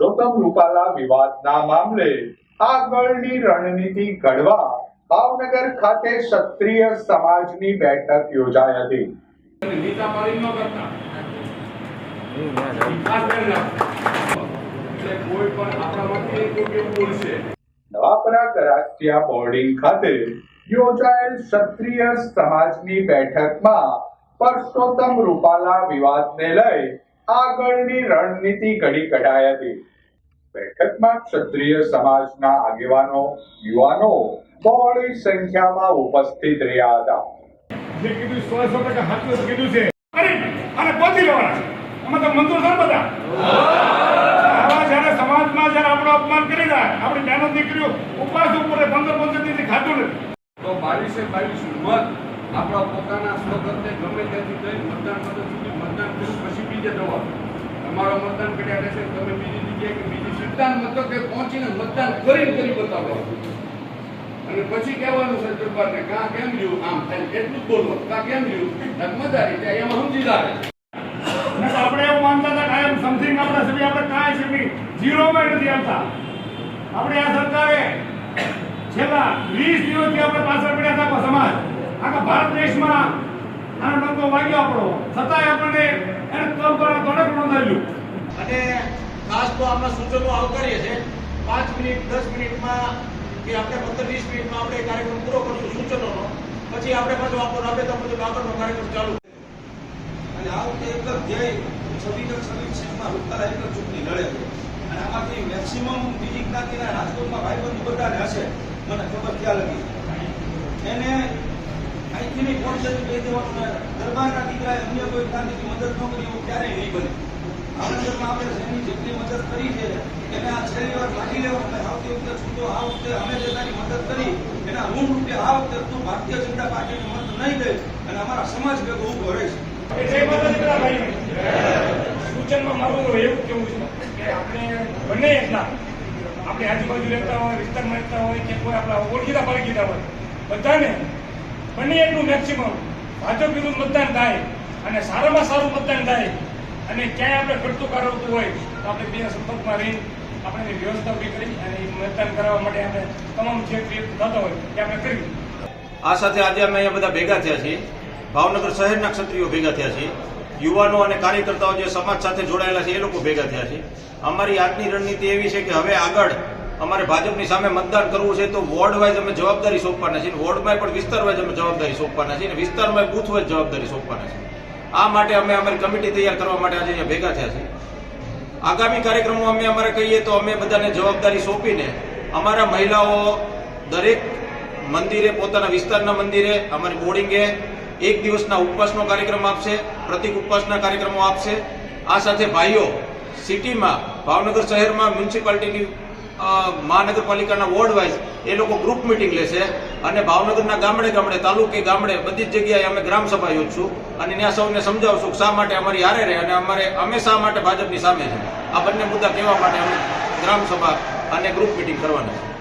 પરસોત્તમ રૂપાલા વિવાદના મામલે આગળની રણનીતિ ઘડવા ભાવનગર ખાતે ક્ષત્રિય સમાજની બેઠક યોજાઈ હતી. પરસોત્તમ રૂપાલા વિવાદને લઈ આગળની રણનીતિ ઘડી કઢાઈ હતી બેઠકમાં ક્ષત્રિય સમાજના આગેવાનો યુવાનો બહોળી સંખ્યામાં ઉપસ્થિત રહ્યા હતા. જે કીધું સો સો ટકા સાચું કીધું છે. અને પહોંચી લેવાના અમે તો મંજૂર છે ને બધા? આવા જ્યારે સમાજમાં જ્યારે આપણો અપમાન કરી જાય આપણી બહેનો દીકરીઓ ઉપવાસ ઉપર પંદર પંદર દિવસ ખાતું નથી. તો બાવીસે બાવીસ મત આપણા પોતાના સ્વગતે ગમે ત્યાંથી જઈ મતદાન મદદ સુધી મતદાન કર્યું પછી બીજે જવા તમારો મતદાન કર્યા રહેશે, તમે બીજી જગ્યાએ કે બીજી મતદાન મથકે પહોંચીને મતદાન કરી કરી બતાવો. અને પછી કહેવાનું છે દરબારને, કાં કેમ રહ્યું? આમ થાય એટલું જ બોલવાનું કાં કેમ રહ્યું? નર્મદારી ત્યાં એમાં સમજી લાગે આપણે એવું માનતા હતા કાયમ સમથિંગ આપણા સભ્ય, આપણે કાંઈ નહીં. ઝીરોમાં નથી આવતા. આપણે આ સરકારે છેલ્લા વીસ દિવસથી આપણે પાછળ પડ્યા હતા સમાજ. આખા ભારત દેશમાં આનો ડંકો વાગ્યો આપણો છતાંય આપણને એને તમ કરવા ધડક નોંધાયેલું અને ખાસ તો આપણા સૂચનો આવકારીએ છે. પાંચ મિનિટ દસ મિનિટમાં કે આપણે પંદર વીસ મિનિટમાં આપણે કાર્યક્રમ પૂરો કરશું સૂચનોનો. પછી આપણે પાછો આપણો રાબેતા મુજબ આગળનો કાર્યક્રમ ચાલુ. અને આ વખતે એક જ ધ્યેય છવ્વીસ છવ્વીસ સીટમાં રૂપાલા એક જ ચૂંટણી લડે છે. અને આમાંથી મેક્સિમમ બીજી જ્ઞાતિના રાજકોટમાં ભાઈબંધ બધાને હશે મને ખબર ખ્યાલ હતી એને આપણે. સૂચનમાં મારું કેવું છે કે આપણે બંને આપણે આજુબાજુ રહેતા હોય, વિસ્તારમાં રહેતા હોય, કે કોઈ આપણા ઓળખીતા ગયા હોય, બધાને બંને એટલું મેક્સિમમ ભાજપ વિરુદ્ધ મતદાન થાય અને સારામાં સારું મતદાન થાય અને ક્યાંય આપણે ઘટતું કરાવતું હોય તો આપણે બે સંપર્કમાં રહી આપણે એની વ્યવસ્થા ઊભી કરી અને એ મતદાન કરાવવા માટે આપણે તમામ જે પ્રયત્ન થતા હોય એ આપણે કરીએ આ સાથે આજે અમે અહીંયા બધા ભેગા થયા છીએ. ભાવનગર શહેરના ક્ષત્રિયો ભેગા થયા છીએ. યુવાનો અને કાર્યકર્તાઓ જે સમાજ સાથે જોડાયેલા છે એ લોકો ભેગા થયા છે. અમારી આજની રણનીતિ એવી છે કે હવે આગળ અમારે ભાજપની સામે મતદાન કરવું છે તો વોર્ડ વાઇઝ અમે જવાબદારી સોંપવાના છીએ. વોર્ડમાં પણ વિસ્તાર વાઇઝ અમે જવાબદારી સોંપવાના છીએ અને વિસ્તારમાં બૂથ વાઇઝ જવાબદારી સોંપવાના છે આ માટે અમે અમારી કમિટી તૈયાર કરવા માટે આજે અહીંયા ભેગા થયા છીએ. આગામી કાર્યક્રમો અમે અમારે કહીએ તો અમે બધાને જવાબદારી સોંપીને અમારા મહિલાઓ દરેક મંદિરે, પોતાના વિસ્તારના મંદિરે અમારી બોર્ડિંગે એક દિવસના ઉપવાસનો કાર્યક્રમ આપશે, પ્રતિક ઉપવાસના કાર્યક્રમો આપશે. આ સાથે ભાઈઓ, સિટીમાં, ભાવનગર શહેરમાં, મ્યુનિસિપાલિટીની મહાનગરપાલિકાના વોર્ડ વાઇઝ એ લોકો ગ્રુપ મિટિંગ લેશે અને ભાવનગરના ગામડે ગામડે, તાલુકે ગામડે, બધી જ જગ્યાએ અમે ગ્રામ સભા યોજશું અને ત્યાં સૌને સમજાવશું શા માટે અમારી હારે રહે અને અમારે, અમે શા માટે ભાજપની સામે છે. આ બંને મુદ્દા કહેવા માટે અમે ગ્રામ સભા અને ગ્રુપ મિટિંગ કરવાના છે.